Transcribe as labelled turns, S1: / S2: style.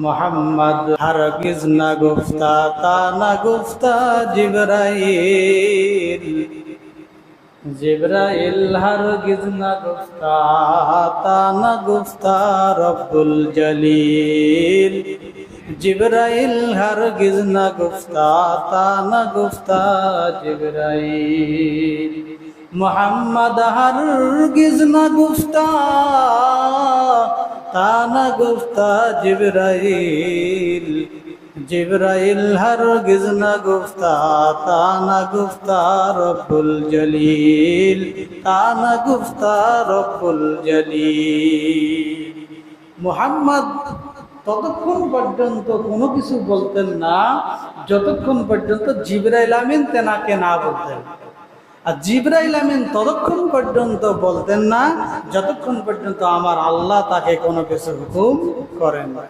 S1: মোহাম্মদ হরগিজ না গুফতা তা না গুফতা জিবরাইল। জিবরাইল হরগিজ না গুফতা তা না গুফতা রব্বুল জলিল। জিবরাইল হরগিজ না গুফতা মোহাম্মদ না গুফতা তা না গুফতা জিবরাইল জিবরাইল হরগিজ না গুফতা তা না গুফতা রব্বুল জলিল তা না গুফতা রব্বুল জলিল। মুহাম্মদ, ততক্ষণ পর্যন্ত কোনো কিছু বলতেন না, যতক্ষণ পর্যন্ত জিবরাইল আমিন তেনাকে না বলতেন। আর জিব্রাইল আমিন ততক্ষণ পর্যন্ত বলতেন না, যতক্ষণ পর্যন্ত আমার আল্লাহ তাকে কোনো কিছু হুকুম করেন না।